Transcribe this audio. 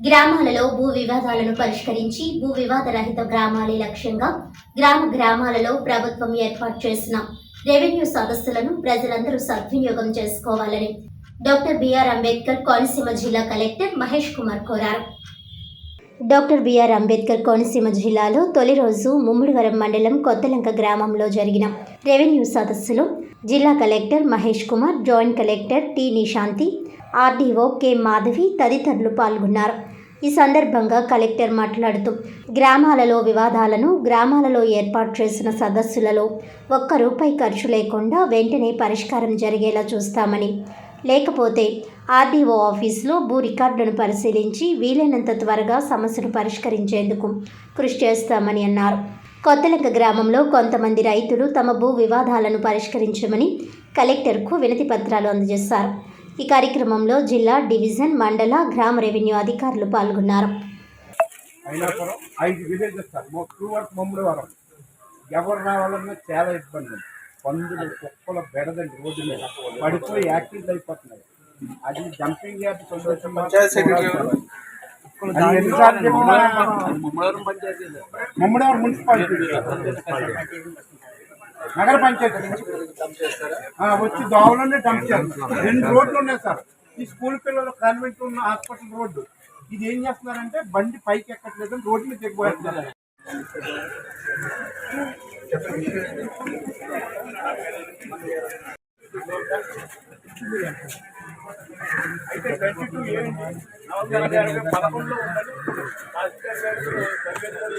గ్రామాలలో భూ వివాదాలను పరిష్కరించి భూ వివాద రహిత గ్రామాలే లక్ష్యంగా గ్రామ గ్రామాలలో ప్రభుత్వం ఏర్పాటు చేసిన రెవెన్యూ సదస్సులను ప్రజలందరూ సద్వినియోగం చేసుకోవాలని డాక్టర్ బిఆర్ అంబేద్కర్ కోనసీమ జిల్లా కలెక్టర్ మహేష్ కుమార్ కోరారు. డాక్టర్ బిఆర్ అంబేద్కర్ కోనసీమ జిల్లాలో తొలి రోజు ముమ్మిడివరం మండలం కొత్తలంక గ్రామంలో జరిగిన రెవెన్యూ సదస్సులో జిల్లా collector Mahesh Kumar joint collector T Nishanthi RDO K Madhavi తదితరులు పాల్గొన్నారు. ఈ సందర్భంగా కలెక్టర్ మాట్లాడుతూ గ్రామాలలో వివాదాలను గ్రామాలలో ఏర్పాటు చేసిన సదస్సులలో ఒక్క రూపాయి ఖర్చు లేకుండా వెంటనే పరిష్కారం జరిగేలా చూస్తామని. లేకపోతే ఆర్డీఓ ఆఫీసులో భూ రికార్డులను పరిశీలించి వీలైనంత త్వరగా సమస్యను పరిష్కరించేందుకు కృషి చేస్తామని అన్నారు. కొత్తలెక్క గ్రామంలో కొంతమంది రైతులు తమ భూ వివాదాలను పరిష్కరించమని కలెక్టర్కు వినతి పత్రాలు అందజేశారు. ఈ కార్యక్రమంలో జిల్లా డివిజన్ మండల గ్రామ రెవెన్యూ అధికారులు పాల్గొన్నారు. అయినాపురం ఐదు విలేజెస్ సార్. మొ- టూ వర్క్ మమ్మడి వరం. ఎవరు రావాలన్నా చాలా ఇబ్బంది. పందులు కుక్కల బెడదండి రోడ్డు మీద. పడిపోయి యాక్టివ్ అయిపోతున్నాయి. అది జంపింగ్ యాప్ మమ్మడివరం మున్సిపాలిటీ. నగర పంచాయతీ. నుంచి వచ్చి దోవలోనే డంప్ చేస్తారు రెండు రోడ్లు ఉన్నాయి సార్. ఈ స్కూల్ పిల్లలు కాన్వెంట్ ఉన్న హాస్పిటల్ రోడ్డు. ఇది ఏం చేస్తున్నారంటే బండి పైకి ఎక్కట్లేదు రోడ్డు మీద దిగిపోతున్నారు అయితే ట్వంటీ టూ ఏ నవంబర్ గారు పదకొండులో ఉందని రాజశేఖర్ గారు